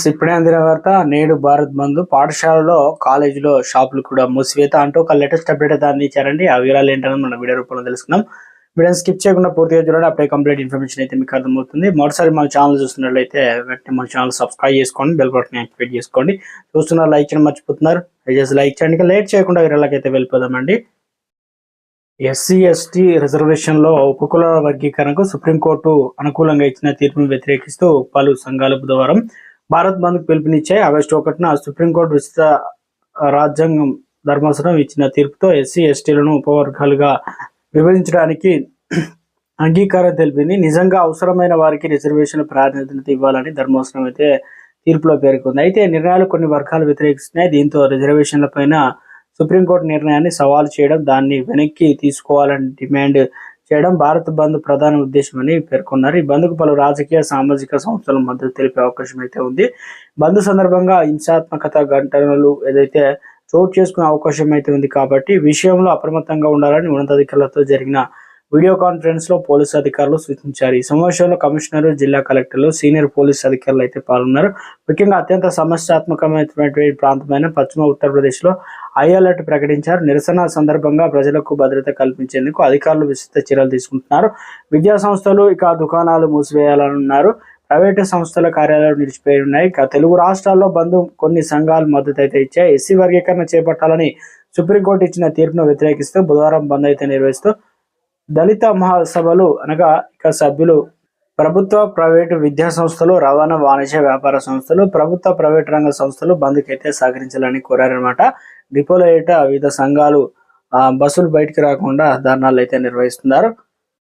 Friends ఇప్పుడే అందిన వార్త నేడు భారత్ బంద్. పాఠశాలలో కాలేజీలో షాపులు కూడా మూసివేత అంటూ ఒక లేటెస్ట్ అప్డేట్ అయితే అందించారండి ఆ వివరాలు ఏంటని మన వీడియో రూపంలో తెలుసుకుందాం. వీడియో స్కిప్ చేయకుండా పూర్తిగా చూడండి. అప్పుడే కంప్లీట్ ఇన్ఫర్మేషన్ అయితే మీకు అర్థమవుతుంది. మొదటిసారి మన ఛానల్ చూస్తున్నట్లయితే వెంటనే మన ఛానల్ సబ్స్క్రైబ్ చేసుకోండి. బెల్ బటన్ యాక్టివేట్ చేసుకోండి. చూస్తున్నారు లైక్ చేయడం మర్చిపోతున్నారు. దయచేసి లైక్ చేయండి. లేట్ చేయకుండా వివరాలకి అయితే వెళ్ళిపోదామండి. ఎస్సీ ఎస్టీ రిజర్వేషన్లో ఉపకుల వర్గీకరణకు సుప్రీంకోర్టు అనుకూలంగా ఇచ్చిన తీర్పును వ్యతిరేకిస్తూ పలు సంఘాలు బుధవారం భారత్ బంద్ పిలుపునిచ్చాయి ఆగస్టు ఒకటిన సుప్రీంకోర్టు విస్తృత రాజ్యాంగం ధర్మాసనం ఇచ్చిన తీర్పుతో ఎస్సీ ఎస్టీలను ఉపవర్గాలుగా విభజించడానికి అంగీకారం తెలిపింది. నిజంగా అవసరమైన వారికి రిజర్వేషన్ ప్రాధాన్యత ఇవ్వాలని ధర్మాసనం అయితే తీర్పులో పేర్కొంది. అయితే నిర్ణయాలు కొన్ని వర్గాలు వ్యతిరేకిస్తున్నాయి. దీంతో రిజర్వేషన్ల పైన సుప్రీంకోర్టు నిర్ణయాన్ని సవాల్ చేయడం దాన్ని వెనక్కి తీసుకోవాలని డిమాండ్ చేయడం భారత్ బంద్ ప్రధాన ఉద్దేశమని పేర్కొన్నారు. ఈ బంద్కు పలు రాజకీయ సామాజిక సంస్థల మద్దతు తెలిపే అవకాశం అయితే ఉంది. బంద్ సందర్భంగా హింసాత్మకత ఘటనలు ఏదైతే చోటు చేసుకునే అవకాశం అయితే ఉంది కాబట్టి విషయంలో అప్రమత్తంగా ఉండాలని ఉన్నతాధికారులతో జరిగిన వీడియో కాన్ఫరెన్స్లో పోలీసు అధికారులు సూచించారు. ఈ సమావేశంలో కమిషనర్ జిల్లా కలెక్టర్లు సీనియర్ పోలీసు అధికారులు అయితే పాల్గొన్నారు. ముఖ్యంగా అత్యంత సమస్యాత్మకమైనటువంటి ప్రాంతమైన పశ్చిమ ఉత్తరప్రదేశ్లో హై అలర్ట్ ప్రకటించారు. నిరసన సందర్భంగా ప్రజలకు భద్రత కల్పించేందుకు అధికారులు విస్తృత చర్యలు తీసుకుంటున్నారు. విద్యా సంస్థలు ఇక దుకాణాలు మూసివేయాలన్నారు ప్రైవేటు సంస్థల కార్యాలయాలు నిలిచిపోయి ఉన్నాయి. ఇక తెలుగు రాష్ట్రాల్లో బంధు కొన్ని సంఘాలు మద్దతు అయితే ఇచ్చాయి. ఎస్సీ వర్గీకరణ చేపట్టాలని సుప్రీంకోర్టు ఇచ్చిన తీర్పును వ్యతిరేకిస్తూ బుధవారం బంద్ అయితే నిర్వహిస్తూ దళిత మహాసభలు అనగా ఇక సభ్యులు ప్రభుత్వ ప్రైవేటు విద్యా సంస్థలు రవాణా వాణిజ్య వ్యాపార సంస్థలు ప్రభుత్వ ప్రైవేట్ రంగ సంస్థలు బంద్కైతే సహకరించాలని కోరారనమాట డిపోలో ఏట వివిధ సంఘాలు ఆ, బస్సులు బయటికి రాకుండా ధర్నాలు అయితే నిర్వహిస్తున్నారు.